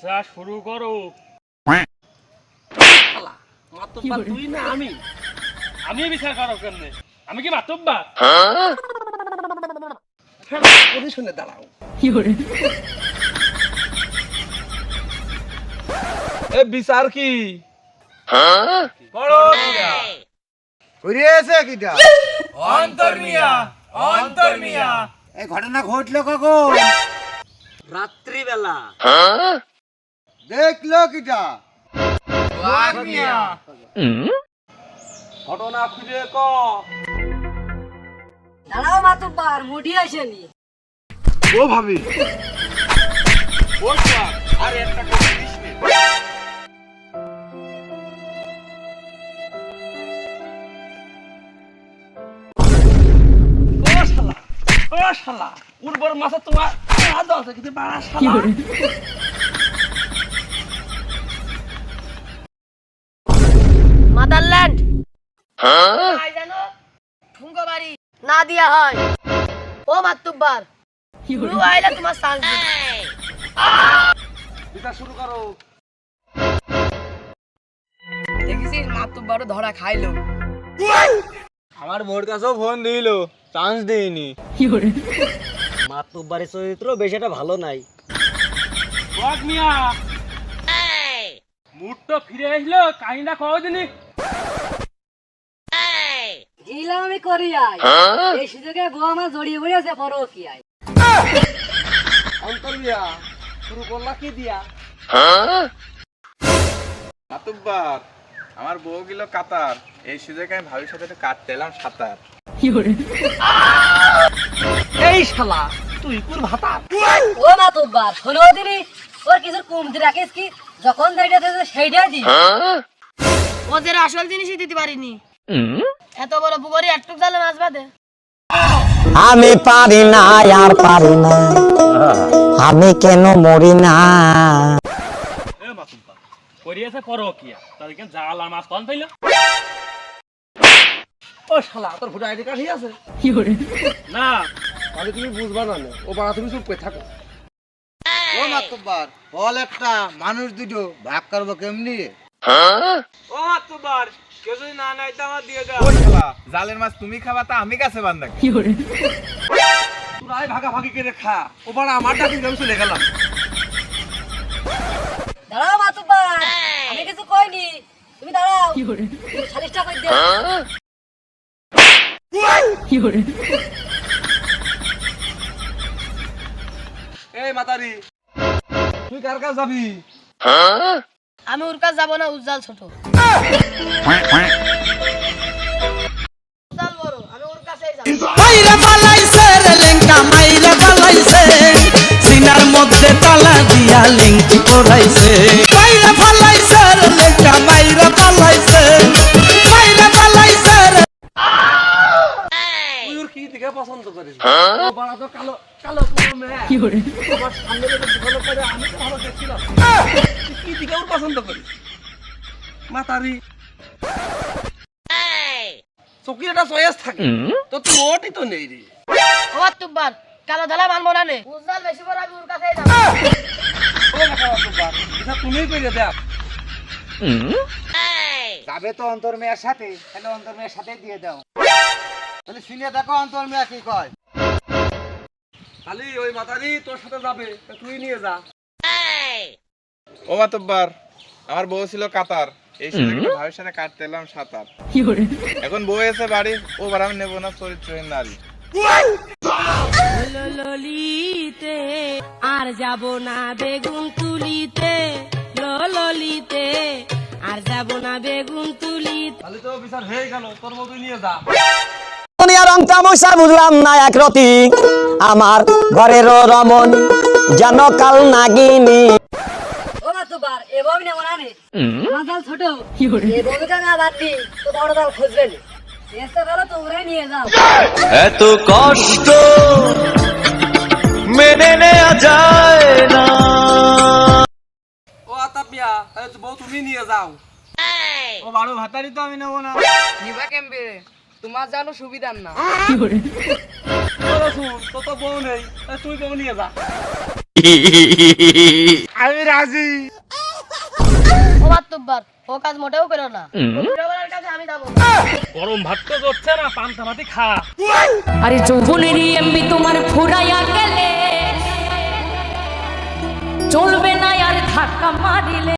বিচার শুরু করো। তুই না আমি। আমি বিচার করো কেমনে? আমি কি মাতব্বা পজিশনে দাঁড়াও। এ বিচার কি? বড় মিয়া করিয়েছে কিটা? অন্তর মিয়া অন্তর মিয়া এই ঘটনা ঘটলো কখন? রাত্রিবেলা। দেখল কিটা? ঘটনা খুলে ক। দাঁড়াও মাতুব্বার মুডি আসেনি ও ভাবি। আর একটা কথা দিস নে। ও শালা ও শালা উর্বর মাছে তোমার আদা আছে কিন্তু বাড়া শালা। জানো? ঠুঙ্গো বাড়ি না দিয়া হয়। ও মাতুব্বার তুই আইলে তোমার চান্স বিচার শুরু করো। দেখেছিস মাতুব্বারও ধরা খাইলো। আমার মোর কাছেও ফোন দিল চান্স দেয়নি মাতুব্বারের চরিত্র বেশ এটা ভালো নাই। মিয়া। মুডটা ফিরে আসলো কাহিনীটা কও আমি করি আই। এই সুযোগে বউ আমার জড়িয়ে পড়েছে বড় কি আই অন্তর দিয়া শুরু করলা কি দিয়া? মাতুব্বার আমার বউ গেল কাতার। এই সুযোগে আমি ভাবির সাথে কাটতে এলাম সাঁতার। এই শালা তুই কোন ভাতা। ও মাতুব্বার শোনো দিনি ওর কিছু কমতি রাখিস কি? যখন যেটা সেইটা দি ওদের আসল জিনিসই দিতে পারিনি। এত বড় পুকুরি একটু জালে মাছ বাদে। আমি পারি না আর পারি না। আমি কেন মরি না? করিয়েছে তাদেরকে জাল আর মাছ কন পাইলো? ও শালা তোর ভোটার আইডি কার্ড আছে? না তাহলে তুমি বুঝবা না নে। ও বাড়া তুমি চুপ করে থাকো। ও মাতব্বার বল একটা মানুষ দুটো ভাগ করব কেমনি ও মাতুব্বার কেউ যদি না নাই তো আমার দিয়ে দাও। জালের মাছ তুমি খাবা তা আমি কাছে বান্ধা তোরাই ভাগাভাগি করে খা ও বাড়া আমার ডাকি আমি চলে গেলাম। দাঁড়াও মাতুব্বার আমি কিছু কইনি। তুমি দাঁড়াও। তুমি সালিশটা কই দে এই মাতারি তুই কার কাছে যাবি? আমি ওর কাছে যাব না উজ্জ্বল ছোট। সিনার মধ্যে তালা দিয়া লিঙ্কি কি দিকে পছন্দ করিস? ও বাড়া তো কালো কালো পুরো মেয়ে। আমার সামনে থেকে ভালো করে আমি তো ভালো দেখছিলাম। কি দিকে ওর পছন্দ করিস? মাতারি। চকির একটা চয়েস থাকে। তো তুই ওটি তো নেই রে। ও তুব্বার কালো ধালা মানবো না নে? উজ্জ্বল বেশি বড় আমি ওর কাছেই যাব। ও মাথা বাবা এটা তুমিই করে দেখ। যাবে তো অন্তর মেয়ের সাথে তাহলে অন্তর মেয়ের সাথে দিয়ে দাও। তাহলে শুনে দেখো অন্তর মেয়া কি কয়। খালি ওই মাতারি তোর সাথে যাবে তুই নিয়ে যা। ও মাতুব্বার আমার বউ ছিল কাতার। এই সুযোগে ভাবির সাথে কাটতে এলাম সাঁতার। এখন বউ এসে বাড়ি ও বার আমি নেব না চরিত্রহীন নারী। ললিতে আর যাব না বেগুন তুলিতে ললিতে আর যাব না বেগুন তুলিতে। খালি তো বিচার হয়ে গেল তোর মতো নিয়ে যা। রং তামসা বুঝলাম না এক রতি। আমার ঘরের রমন যেন কাল নাগিনী। ছোট। না বাদ দি তো বড় এত কষ্ট মেনে নেওয়া যায় না। ও আতাপিয়া তাহলে তো বউ তুমি নিয়ে যাও। ও বারো ভাতারি তো আমি নেব না। নিবা কেমবে? তোমার জানো সুবিধার না। ও রসুন তো তো বউ নেই তুই বউ নিয়ে যা। আমি রাজি। ও ও কাজ মোটেও করো না। ছোটবেলার কাছে আমি যাব। না। গরম ভাত তো জড়ছে না পান্তা ভাতি খা। আরে যৌবনেরই এমবি তোমার ফুরাইয়া গেলে। চলবে না আর ধাক্কা মারিলে।